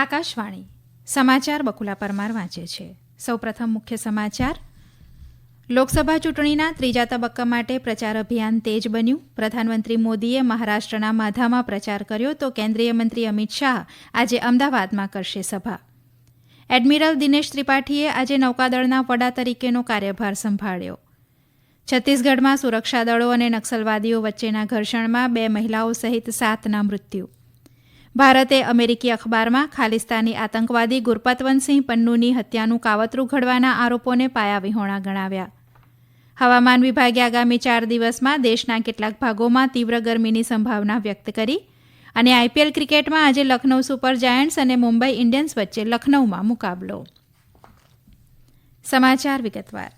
આકાશવાણી, સમાચાર બકુલા પરમાર વાંચે છે. સૌપ્રથમ મુખ્ય સમાચાર, લોકસભા ચૂંટણીના ત્રીજા તબક્કા માટે પ્રચાર અભિયાન તેજ બન્યું. પ્રધાનમંત્રી મોદીએ મહારાષ્ટ્રના માધામાં પ્રચાર કર્યો તો કેન્દ્રીય મંત્રી અમિત શાહ આજે અમદાવાદમાં કરશે સભા. એડમિરલ દિનેશ ત્રિપાઠીએ આજે નૌકાદળના વડા તરીકેનો કાર્યભાર સંભાળ્યો. છત્તીસગઢમાં સુરક્ષાદળો અને નક્સલવાદીઓ વચ્ચેના ઘર્ષણમાં બે મહિલાઓ સહિત સાતના મૃત્યુ. ભારતે અમેરિકી અખબારમાં ખાલિસ્તાની આતંકવાદી ગુરપતવંતસિંહ પન્નુની હત્યાનું કાવતરું ઘડવાના આરોપોને પાયાવિહોણા ગણાવ્યા. હવામાન વિભાગે આગામી ચાર દિવસમાં દેશના કેટલાક ભાગોમાં તીવ્ર ગરમીની સંભાવના વ્યક્ત કરી અને આઈપીએલ ક્રિકેટમાં આજે લખનૌ સુપર જાયન્ટ્સ અને મુંબઈ ઇન્ડિયન્સ વચ્ચે લખનૌમાં મુકાબલો. સમાચાર વિગતવાર.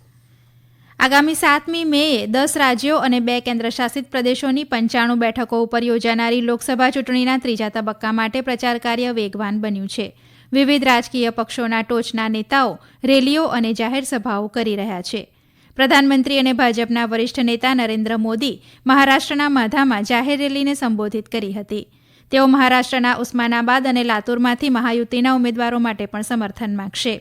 આગામી સાતમી મેએ દસ રાજ્યો અને બે કેન્દ્રશાસિત પ્રદેશોની પંચાણું બેઠકો ઉપર યોજાનારી લોકસભા ચૂંટણીના ત્રીજા તબક્કા માટે પ્રચાર કાર્ય વેગવાન બન્યું છે. વિવિધ રાજકીય પક્ષોના ટોચના નેતાઓ રેલીઓ અને જાહેર સભાઓ કરી રહ્યા છે. પ્રધાનમંત્રી અને ભાજપના વરિષ્ઠ નેતા નરેન્દ્ર મોદી મહારાષ્ટ્રના માધામાં જાહેર રેલીને સંબોધિત કરી હતી. તેઓ મહારાષ્ટ્રના ઉસ્માનાબાદ અને લાતુરમાંથી મહાયુતિના ઉમેદવારો માટે પણ સમર્થન માંગશે.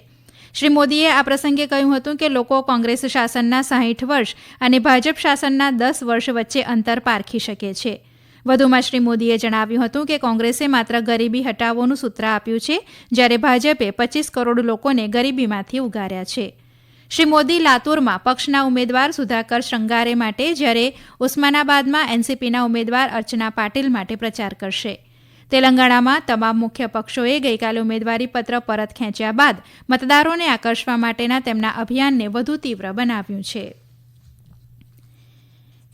શ્રી મોદીએ આ પ્રસંગે કહ્યું હતું કે લોકો કોંગ્રેસ શાસનના સાહીઠ વર્ષ અને ભાજપ શાસનના દસ વર્ષ વચ્ચે અંતર પારખી શકે છે. વધુમાં શ્રી મોદીએ જણાવ્યું હતું કે કોંગ્રેસે માત્ર ગરીબી હટાવોનું સૂત્ર આપ્યું છે, જ્યારે ભાજપે પચીસ કરોડ લોકોને ગરીબીમાંથી ઉગાર્યા છે. શ્રી મોદી લાતુરમાં પક્ષના ઉમેદવાર સુધાકર શૃંગારે માટે, જ્યારે ઉસ્માનાબાદમાં એનસીપીના ઉમેદવાર અર્ચના પાટીલ માટે પ્રચાર કરશે. તેલંગાણામાં તમામ મુખ્ય પક્ષોએ ગઈકાલે ઉમેદવારીપત્ર પરત ખેંચ્યા બાદ મતદારોને આકર્ષવા માટેના તેમના અભિયાનને વધુ તીવ્ર બનાવ્યું છે.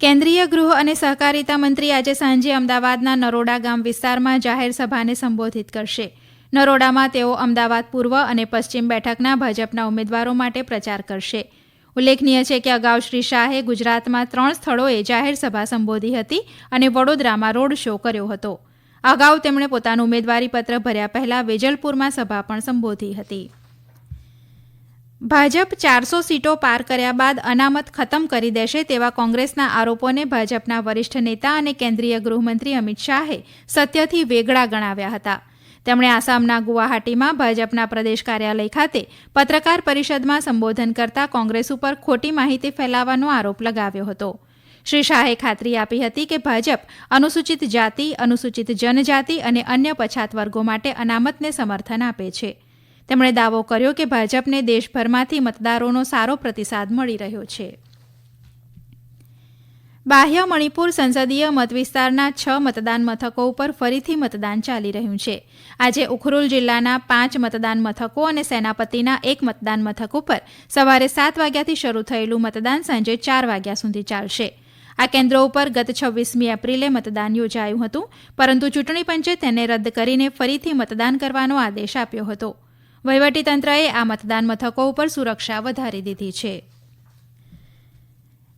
કેન્દ્રીય ગૃહ અને સહકારિતા મંત્રી આજે સાંજે અમદાવાદના નરોડા ગામ વિસ્તારમાં જાહેર સભાને સંબોધિત કરશે. નરોડામાં તેઓ અમદાવાદ પૂર્વ અને પશ્ચિમ બેઠકના ભાજપના ઉમેદવારો માટે પ્રચાર કરશે. ઉલ્લેખનીય છે કે અગાઉ શ્રી શાહે ગુજરાતમાં ત્રણ સ્થળોએ જાહેર સભા સંબોધી હતી અને વડોદરામાં રોડ શો કર્યો હતો. અગાઉ તેમણે પોતાનું ઉમેદવારી પત્ર ભર્યા પહેલા વેજલપુરમાં સભા પણ સંબોધી હતી. ભાજપ ચારસો સીટો પાર કર્યા બાદ અનામત ખતમ કરી દેશે તેવા કોંગ્રેસના આરોપોને ભાજપના વરિષ્ઠ નેતા અને કેન્દ્રીય ગૃહમંત્રી અમિત શાહે સત્યથી વેગળા ગણાવ્યા હતા. તેમણે આસામના ગુવાહાટીમાં ભાજપના પ્રદેશ કાર્યાલય ખાતે પત્રકાર પરિષદમાં સંબોધન કરતા કોંગ્રેસ ઉપર ખોટી માહિતી ફેલાવવાનો આરોપ લગાવ્યો હતો. શ્રી શાહે ખાતરી આપી હતી કે ભાજપ અનુસૂચિત જાતિ, અનુસૂચિત જનજાતિ અને અન્ય પછાત વર્ગો માટે અનામતને સમર્થન આપે છે. તેમણે દાવો કર્યો કે ભાજપને દેશભરમાંથી મતદારોનો સારો પ્રતિસાદ મળી રહ્યો છે. બાહ્ય મણિપુર સંસદીય મતવિસ્તારના છ મતદાન મથકો ઉપર ફરીથી મતદાન ચાલી રહ્યું છે. આજે ઉખરુલ જિલ્લાના પાંચ મતદાન મથકો અને સેનાપતિના એક મતદાન મથક ઉપર સવારે સાત વાગ્યાથી શરૂ થયેલું મતદાન સાંજે ચાર વાગ્યા સુધી ચાલશે. આ કેન્દ્રો ઉપર ગત છવ્વીસમી એપ્રિલે મતદાન યોજાયું હતું, પરંતુ ચૂંટણી પંચે તેને રદ કરીને ફરીથી મતદાન કરવાનો આદેશ આપ્યો હતો. વહીવટીતંત્રએ આ મતદાન મથકો ઉપર સુરક્ષા વધારી દીધી છે.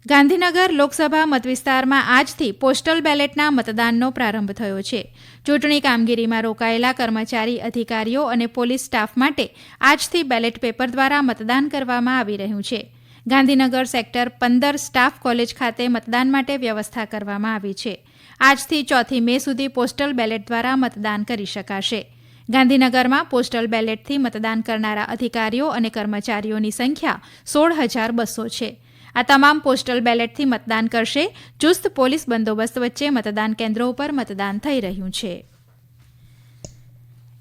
ગાંધીનગર લોકસભા મતવિસ્તારમાં આજથી પોસ્ટલ બેલેટના મતદાનનો પ્રારંભ થયો છે. ચૂંટણી કામગીરીમાં રોકાયેલા કર્મચારી, અધિકારીઓ અને પોલીસ સ્ટાફ માટે આજથી બેલેટ પેપર દ્વારા મતદાન કરવામાં આવી રહ્યું છે. ગાંધીનગર સેક્ટર પંદર સ્ટાફ કોલેજ ખાતે મતદાન માટે વ્યવસ્થા કરવામાં આવી છે. આજથી ચોથી મે સુધી પોસ્ટલ બેલેટ દ્વારા મતદાન કરી શકાશે. ગાંધીનગરમાં પોસ્ટલ બેલેટથી મતદાન કરનારા અધિકારીઓ અને કર્મચારીઓની સંખ્યા સોળ હજાર બસો છે. આ તમામ પોસ્ટલ બેલેટથી મતદાન કરશે. ચુસ્ત પોલીસ બંદોબસ્ત વચ્ચે મતદાન કેન્દ્રો ઉપર મતદાન થઈ રહ્યું છે.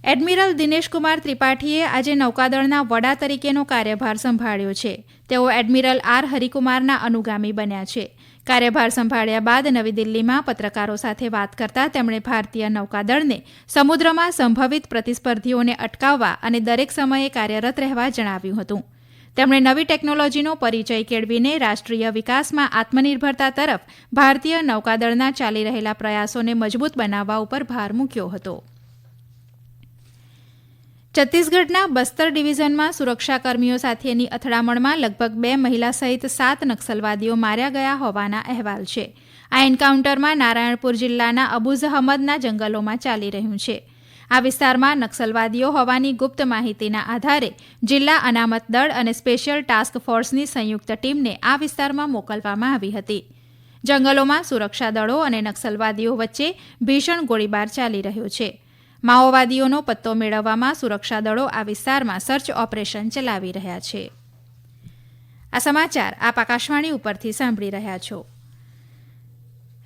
એડમિરલ દિનેશકુમાર ત્રિપાઠીએ આજે નૌકાદળના વડા તરીકેનો કાર્યભાર સંભાળ્યો છે. તેઓ એડમિરલ આર. હરિકુમારના અનુગામી બન્યા છે. કાર્યભાર સંભાળ્યા બાદ નવી દિલ્હીમાં પત્રકારો સાથે વાત કરતા તેમણે ભારતીય નૌકાદળને સમુદ્રમાં સંભવિત પ્રતિસ્પર્ધીઓને અટકાવવા અને દરેક સમયે કાર્યરત રહેવા જણાવ્યું હતું. તેમણે નવી ટેકનોલોજીનો પરિચય કેળવીને રાષ્ટ્રીય વિકાસમાં આત્મનિર્ભરતા તરફ ભારતીય નૌકાદળના ચાલી રહેલા પ્રયાસોને મજબૂત બનાવવા ઉપર ભાર મૂક્યો હતો. છત્તીસગઢના બસ્તર ડિવિઝનમાં સુરક્ષાકર્મીઓ સાથેની અથડામણમાં લગભગ બે મહિલા સહિત સાત નક્સલવાદીઓ માર્યા ગયા હોવાના અહેવાલ છે. આ એન્કાઉન્ટરમાં નારાયણપુર જિલ્લાના અબુઝ અહમદના જંગલોમાં ચાલી રહ્યું છે. આ વિસ્તારમાં નક્સલવાદીઓ હોવાની ગુપ્ત માહિતીના આધારે જિલ્લા અનામત દળ અને સ્પેશિયલ ટાસ્ક ફોર્સની સંયુક્ત ટીમને આ વિસ્તારમાં મોકલવામાં આવી હતી. જંગલોમાં સુરક્ષા દળો અને નક્સલવાદીઓ વચ્ચે ભીષણ ગોળીબાર ચાલી રહ્યો છે. માઓવાદીઓનો પત્તો મેળવવામાં સુરક્ષાદળો આ વિસ્તારમાં સર્ચ ઓપરેશન ચલાવી રહ્યા છે. આ સમાચાર આપ આકાશવાણી ઉપરથી સાંભળી રહ્યા છો.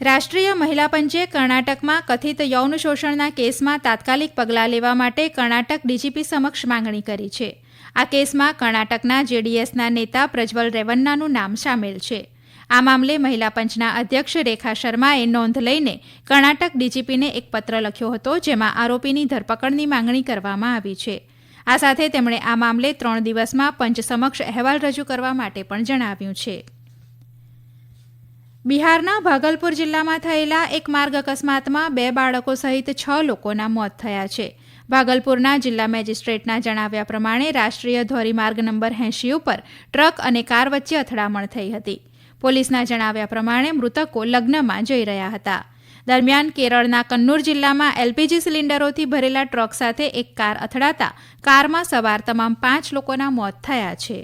રાષ્ટ્રીય મહિલા પંચે કર્ણાટકમાં કથિત યૌન શોષણના કેસમાં તાત્કાલિક પગલાં લેવા માટે કર્ણાટક ડીજીપી સમક્ષ માંગણી કરી છે. આ કેસમાં કર્ણાટકના જેડીએસના નેતા પ્રજ્વલ રેવન્નાનું નામ સામેલ છે. આ મામલે મહિલા પંચના અધ્યક્ષ રેખા શર્માએ નોંધ લઈને કર્ણાટક ડીજીપીને એક પત્ર લખ્યો હતો જેમાં આરોપીની ધરપકડની માંગણી કરવામાં આવી છે. આ સાથે તેમણે આ મામલે ત્રણ દિવસમાં પંચ સમક્ષ અહેવાલ રજૂ કરવા માટે પણ જણાવ્યું છે. બિહારના ભાગલપુર જિલ્લામાં થયેલા એક માર્ગ અકસ્માતમાં બે બાળકો સહિત છ લોકોના મોત થયા છે. ભાગલપુરના જિલ્લા મેજિસ્ટ્રેટના જણાવ્યા પ્રમાણે રાષ્ટ્રીય ધોરીમાર્ગ નંબર એંશી ઉપર ટ્રક અને કાર વચ્ચે અથડામણ થઈ હતી. પોલીસના જણાવ્યા પ્રમાણે મૃતકો લગ્નમાં જઈ રહ્યા હતા. દરમિયાન કેરળના કન્નૂર જિલ્લામાં એલપીજી સિલિન્ડરોથી ભરેલા ટ્રક સાથે એક કાર અથડાતા કારમાં સવાર તમામ પાંચ લોકોના મોત થયા છે.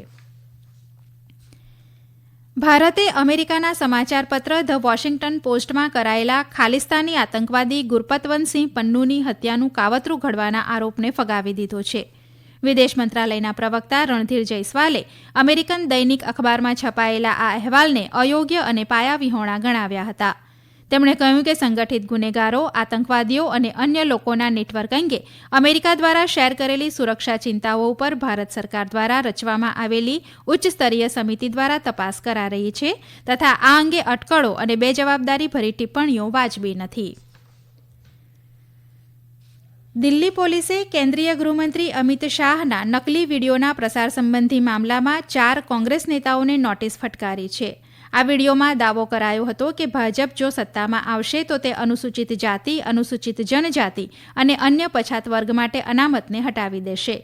ભારતે અમેરિકાના સમાચારપત્ર ધ વોશિંગ્ટન પોસ્ટમાં કરાયેલા ખાલિસ્તાની આતંકવાદી ગુરપતવંતસિંહ પન્નુની હત્યાનું કાવતરું ઘડવાના આરોપને ફગાવી દીધો છે. વિદેશ મંત્રાલયના પ્રવક્તા રણધીર જયસ્વાલે અમેરિકન દૈનિક અખબારમાં છપાયેલા આ અહેવાલને અયોગ્ય અને પાયાવિહોણા ગણાવ્યા હતા. તેમણે કહ્યું કે સંગઠિત ગુનેગારો, આતંકવાદીઓ અને અન્ય લોકોના નેટવર્ક અંગે અમેરિકા દ્વારા શેર કરેલી સુરક્ષા ચિંતાઓ ઉપર ભારત સરકાર દ્વારા રચવામાં આવેલી ઉચ્ચ સ્તરીય સમિતિ દ્વારા તપાસ કરા રહી છે તથા આ અંગે અટકળો અને બેજવાબદારી ભરી ટિપ્પણીઓ વાજબી નથી. દિલ્હી પોલીસે કેન્દ્રીય ગૃહમંત્રી અમિત શાહના નકલી વીડિયોના પ્રસાર સંબંધી મામલામાં ચાર કોંગ્રેસ નેતાઓને નોટિસ ફટકારી છે. આ વિડીયોમાં દાવો કરાયો હતો કે ભાજપ જો સત્તામાં આવશે તો તે અનુસૂચિત જાતિ, અનુસૂચિત જનજાતિ અને અન્ય પછાત વર્ગ માટે અનામતને હટાવી દેશે.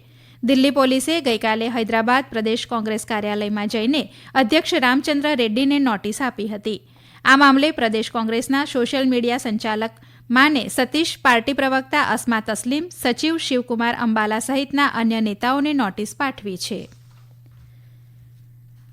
દિલ્હી પોલીસે ગઈકાલે હૈદરાબાદ પ્રદેશ કોંગ્રેસ કાર્યાલયમાં જઈને અધ્યક્ષ રામચંદ્ર રેડ્ડીને નોટિસ આપી હતી. આ મામલે પ્રદેશ કોંગ્રેસના સોશિયલ મીડિયા સંચાલક માને સતીશ પાર્ટી પ્રવક્તા અસ્મા તસ્લીમ સચિવ શિવકુમાર અંબાલા સહિતના અન્ય નેતાઓને નોટિસ પાઠવી છે.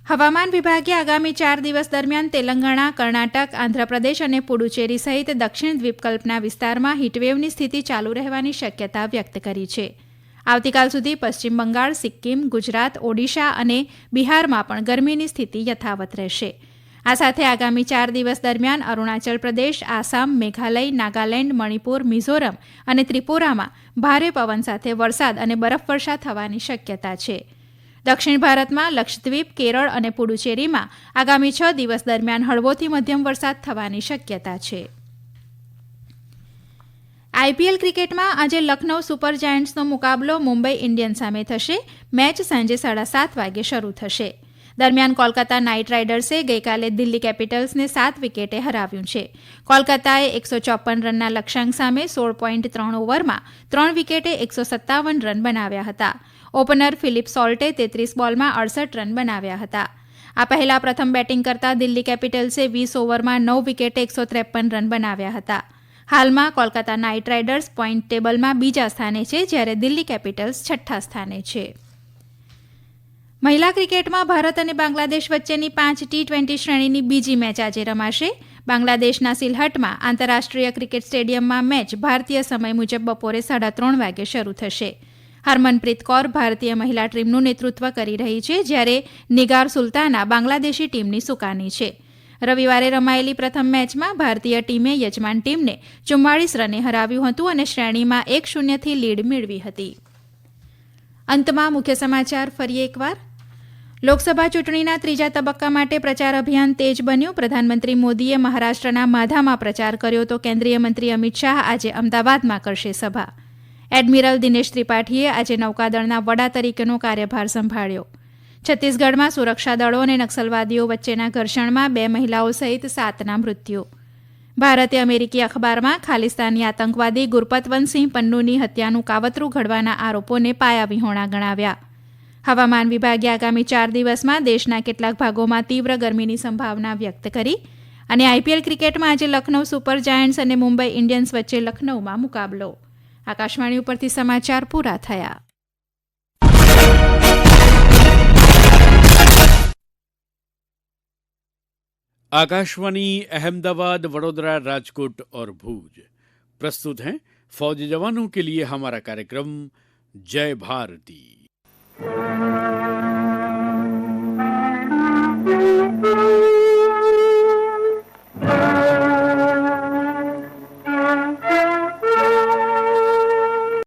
હવામાન વિભાગે આગામી ચાર દિવસ દરમિયાન તેલંગાણા, કર્ણાટક, આંધ્રપ્રદેશ અને પુડુચેરી સહિત દક્ષિણ દ્વીપકલ્પના વિસ્તારમાં હીટવેવની સ્થિતિ ચાલુ રહેવાની શક્યતા વ્યક્ત કરી છે. આવતીકાલ સુધી પશ્ચિમ બંગાળ, સિક્કિમ, ગુજરાત, ઓડિશા અને બિહારમાં પણ ગરમીની સ્થિતિ યથાવત રહેશે. આ સાથે આગામી ચાર દિવસ દરમિયાન અરુણાચલ પ્રદેશ, આસામ, મેઘાલય, નાગાલેન્ડ, મણિપુર, મિઝોરમ અને ત્રિપુરામાં ભારે પવન સાથે વરસાદ અને બરફવર્ષા થવાની શક્યતા છે. દક્ષિણ ભારતમાં લક્ષદ્વીપ, કેરળ અને પુડુચેરીમાં આગામી છ દિવસ દરમિયાન હળવોથી મધ્યમ વરસાદ થવાની શક્યતા છે. આઈપીએલ ક્રિકેટમાં આજે લખનૌ સુપર જાયન્ટ્સનો મુકાબલો મુંબઈ ઇન્ડિયન્સ સામે થશે. મેચ સાંજે સાડા સાત વાગે શરૂ થશે. દરમિયાન કોલકાતા નાઇટ રાઇડર્સે ગઈકાલે દિલ્હી કેપિટલ્સને સાત વિકેટે હરાવ્યું છે. કોલકાતાએ એકસો ચોપન રનના લક્ષ્યાંક સામે સોળ પોઈન્ટ ત્રણ ઓવરમાં ત્રણ વિકેટે એકસો સત્તાવન રન બનાવ્યા હતા. ઓપનર ફિલિપ સોલ્ટે તેત્રીસ બોલમાં અડસઠ રન બનાવ્યા હતા. આ પહેલા પ્રથમ બેટિંગ કરતા દિલ્હી કેપિટલ્સે વીસ ઓવરમાં નવ વિકેટે એકસો ત્રેપન રન બનાવ્યા હતા. હાલમાં કોલકાતા નાઇટ રાઇડર્સ પોઈન્ટ ટેબલમાં બીજા સ્થાને છે જ્યારે દિલ્હી કેપિટલ્સ છઠ્ઠા સ્થાને છે. મહિલા ક્રિકેટમાં ભારત અને બાંગ્લાદેશ વચ્ચેની પાંચ ટી ટ્વેન્ટી શ્રેણીની બીજી મેચ આજે રમાશે. બાંગ્લાદેશના સિલહટમાં આંતરરાષ્ટ્રીય ક્રિકેટ સ્ટેડિયમમાં મેચ ભારતીય સમય મુજબ બપોરે સાડા ત્રણ વાગે શરૂ થશે. હરમનપ્રીત કૌર ભારતીય મહિલા ટીમનું નેતૃત્વ કરી રહી છે, જ્યારે નિગાર સુલતાના બાંગ્લાદેશી ટીમની સુકાની છે. રવિવારે રમાયેલી પ્રથમ મેચમાં ભારતીય ટીમે યજમાન ટીમને ચુમ્માળીસ રને હરાવ્યું હતું અને શ્રેણીમાં એક શૂન્યથી લીડ મેળવી હતી. અંતમાં મુખ્ય સમાચાર ફરી એકવાર. લોકસભા ચૂંટણીના ત્રીજા તબક્કા માટે પ્રચાર અભિયાન તેજ બન્યું. પ્રધાનમંત્રી મોદીએ મહારાષ્ટ્રના માધામાં પ્રચાર કર્યો તો કેન્દ્રીય મંત્રી અમિત શાહ આજે અમદાવાદમાં કરશે સભા. એડમિરલ દિનેશ ત્રિપાઠીએ આજે નૌકાદળના વડા તરીકેનો કાર્યભાર સંભાળ્યો. છત્તીસગઢમાં સુરક્ષા દળો અને નક્સલવાદીઓ વચ્ચેના ઘર્ષણમાં બે મહિલાઓ સહિત સાતના મૃત્યુ. ભારતે અમેરિકી અખબારમાં ખાલિસ્તાની આતંકવાદી ગુરપતવંતસિંહ પન્નુની હત્યાનું કાવતરું ઘડવાના આરોપોને પાયાવિહોણા ગણાવ્યા. હવામાન વિભાગે આગામી ચાર દિવસમાં દેશના કેટલાક ભાગોમાં તીવ્ર ગરમીની સંભાવના વ્યક્ત કરી અને આઈપીએલ ક્રિકેટમાં આજે લખનૌ સુપર જાયન્ટ્સ અને મુંબઈ ઇન્ડિયન્સ વચ્ચે લખનૌમાં મુકાબલો આકાશવાણી ઉપરથી સમાચાર પૂરા થયા आकाशवाणी अहमदाबाद वडोदरा राजकोट और भूज प्रस्तुत हैं फौजी जवानों के लिए हमारा कार्यक्रम जय भारती Thank you.